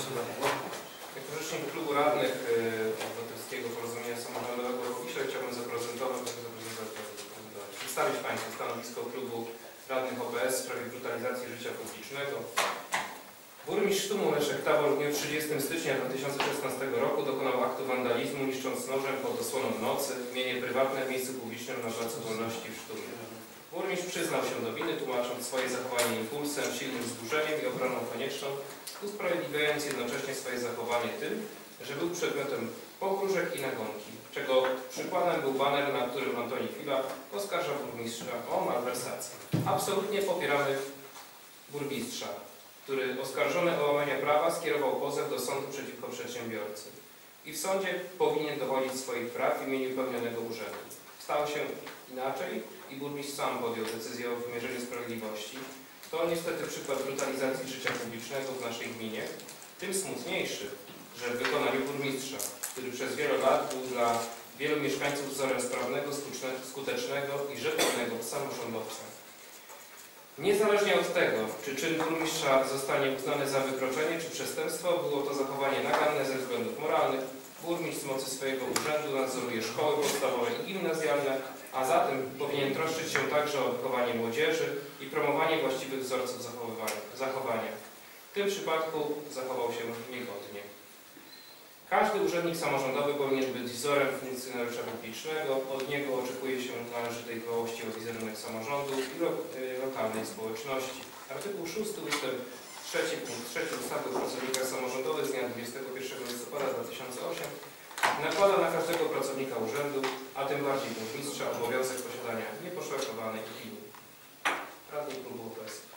Bardzo. Jako rzecznik klubu radnych y, Obywatelskiego Porozumienia Samorządowego Wiśle chciałbym zaprezentować, zaprezentować, przedstawić Państwu stanowisko klubu radnych OPS w sprawie brutalizacji życia publicznego. Burmistrz Sztumu Leszek Tawor w dniu 30 stycznia 2016 roku dokonał aktu wandalizmu niszcząc nożem pod osłoną nocy mienie prywatne w miejscu publicznym na Placu Wolności przyznał się do winy, tłumacząc swoje zachowanie impulsem, silnym wzburzeniem i obroną konieczną, usprawiedliwiając jednocześnie swoje zachowanie tym, że był przedmiotem pogróżek i nagonki, czego przykładem był baner, na którym Antoni Chwila oskarża burmistrza o malwersację. Absolutnie popieramy burmistrza, który oskarżony o łamanie prawa skierował pozew do sądu przeciwko przedsiębiorcy i w sądzie powinien dochodzić swoich praw w imieniu pełnionego urzędu. Stało się inaczej i burmistrz sam podjął decyzję o wymierzeniu sprawiedliwości. To niestety przykład brutalizacji życia publicznego w naszej gminie, tym smutniejszy, że w wykonaniu burmistrza, który przez wiele lat był dla wielu mieszkańców wzorem sprawnego, skuteczne- skutecznego i rzetelnego samorządowca. Niezależnie od tego, czy czyn burmistrza zostanie uznany za wykroczenie czy przestępstwo, było to zachowanie naganne ze względów moralnych. Burmistrz z mocy swojego urzędu nadzoruje szkoły podstawowe i gimnazjalne, a zatem powinien troszczyć się także o wychowanie młodzieży i promowanie właściwych wzorców zachowania. W tym przypadku zachował się niegodnie. Każdy urzędnik samorządowy powinien być wzorem funkcjonariusza publicznego. Od niego oczekuje się należytej dbałości o wizerunek samorządu i lo, y, lokalnej społeczności. Artykuł 6 ustęp 3 punkt 3 ustawy o pracownikach samorządowych z dnia 21 listopada 2008 nakłada na każdego pracownika urzędu, a tym bardziej burmistrza, obowiązek posiadania nieposzlakowanej opinii. Radny klubu OPS.